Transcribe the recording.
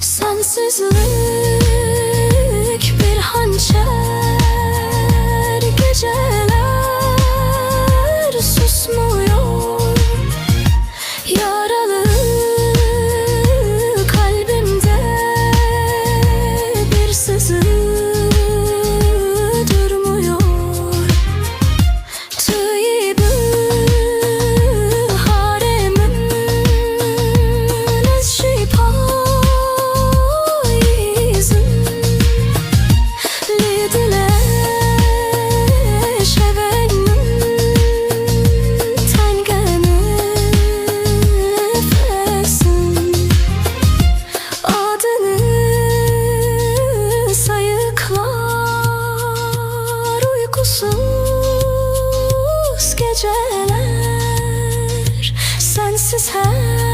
Sensizlik is how